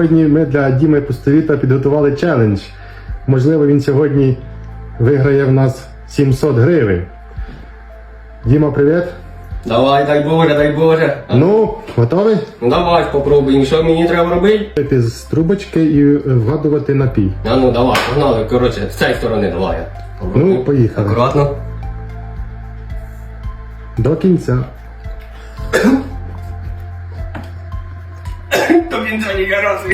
Сьогодні ми для Діми Пустовіта підготували челендж. Можливо, він сьогодні виграє в нас 700 гривень. Діма, привіт. Давай, дай Боже, дай Боже. Ну, готовий? Ну давай попробуємо, що мені треба робити? Пити з трубочки і е, вгадувати напій. А ну давай, погнали, коротше, з цієї сторони давай. Ну, поїхали. Акуратно. До кінця. То він це не разу.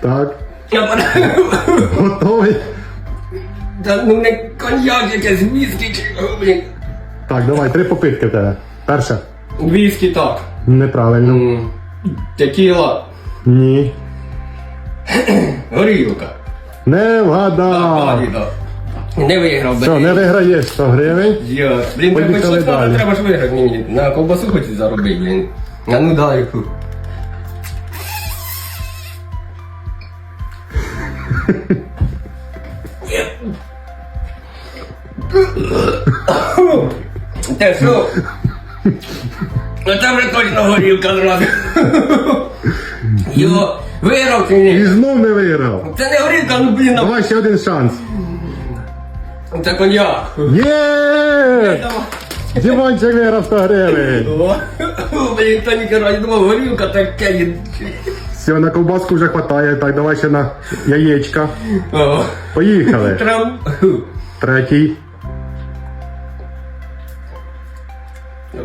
Так. Я подаю. Готовий? Та ну не коньяк якесь, віскі чи, о, блін. Так, давай, три попитки в тебе. Перша. Віскі так. Неправильно. М, Текіла, Ні. горілка. Не вгадав. Паліда. Не виграв, Все, не виграєш 100 гривень. Я, блін, Поїхали щось далі. треба ж виграти мені. На ковбасу хоч заробити, блін. А ну фу. Те що? Ну там вже точно горілка зразу. Йо, виграв чи І ні? знов не виграв. Це не горілка, ну блін, а Давай ще один шанс. Це коньяк. Є! Дімончик виграв 100 гривень. Блін, та ніхера, я думав, горілка таке. є. Все, на ковбаску вже хватає. Так, давай ще на яєчка. О, Поїхали. Трам. Третій.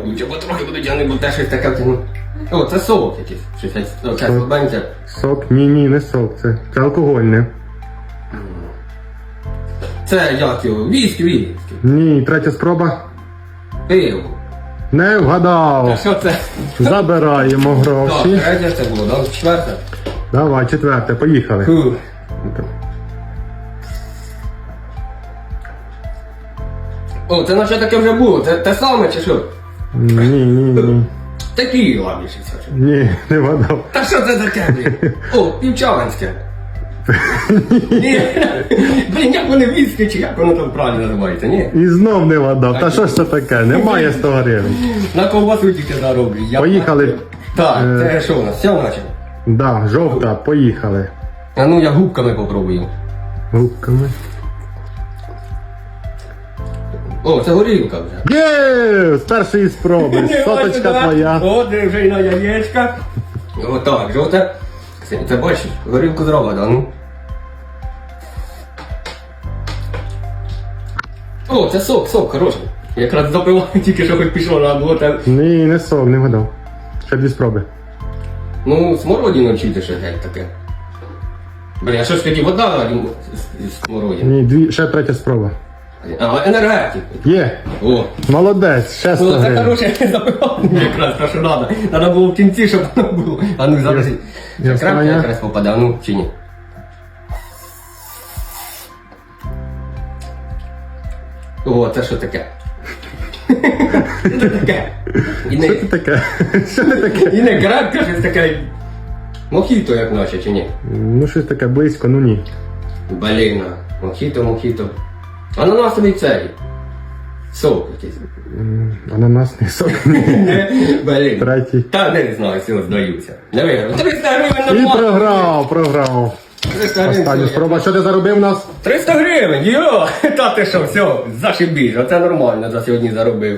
Лучше потрохи буду тягнути, бо те щось таке. О, це сок якийсь. Щось о, це слабеньке. Сок. Ні, ні, не сок. Це, це алкогольне. Це як його? Віскі, віскі. Ні, третя спроба. Пиво. Не А вгадав. що це? Забираємо Так, гроші. третє це було, да? Четверте. Давай, четверте, поїхали. Фу. О, це наче таке вже було. Це те саме чи що? Ні, ні, ні. Такі ладніше це. Ні, не вгадав. Та що це таке, блін? О, півчаванське. Ні. Блін, як вони віскі, чи як воно там правильно називається, ні? І знов не вгадав. Та що ж це таке? Немає 100 гривень. На ковбасу тільки зароблю. Я Поїхали. Так, Е. це що у нас? Все наче? Да, жовта, поїхали. А ну я губками попробую. Губками. О, це горілка вже. Є! З першої спроби. Соточка твоя. О, де вже й на яєчка. Отак, жовте. Це, бачиш, горілку зробила, да, ну. О, це сок, сок, хороший. Якраз запиваю тільки що хоч пішло на болото. Ні, не сок, не вгадав. Ще дві спроби. Ну, смородину чути ще геть таке. Блін, а що ж тоді вода з- з- з смородини? Ні, дві, ще третя спроба. А, енергетик. Є! О, Молодець, ще 100 ну це гривень. хороше запивання якраз, то що треба. Треба було в кінці, щоб воно було. А ну зараз. Я- Це крапка якраз попаде, а ну чи ні? О, це що таке? Що це таке? І Що не, це таке? Що це таке? і не крапка, щось таке. Мохіто, як наче, чи ні? Ну, щось таке близько, ну ні. Блін, мохіто, мохіто. Ананасовий цей. Сок якийсь. Ананасний сок. Блін. Третій. Та не знаю, все, здаюся. Не виграв. 300 гривень І нормально. програв, програв. 300 гривень. Останню все, спроба. Що ти заробив у нас? 300 гривень, йо! Та ти що, все, зашибіж, оце нормально за сьогодні заробив.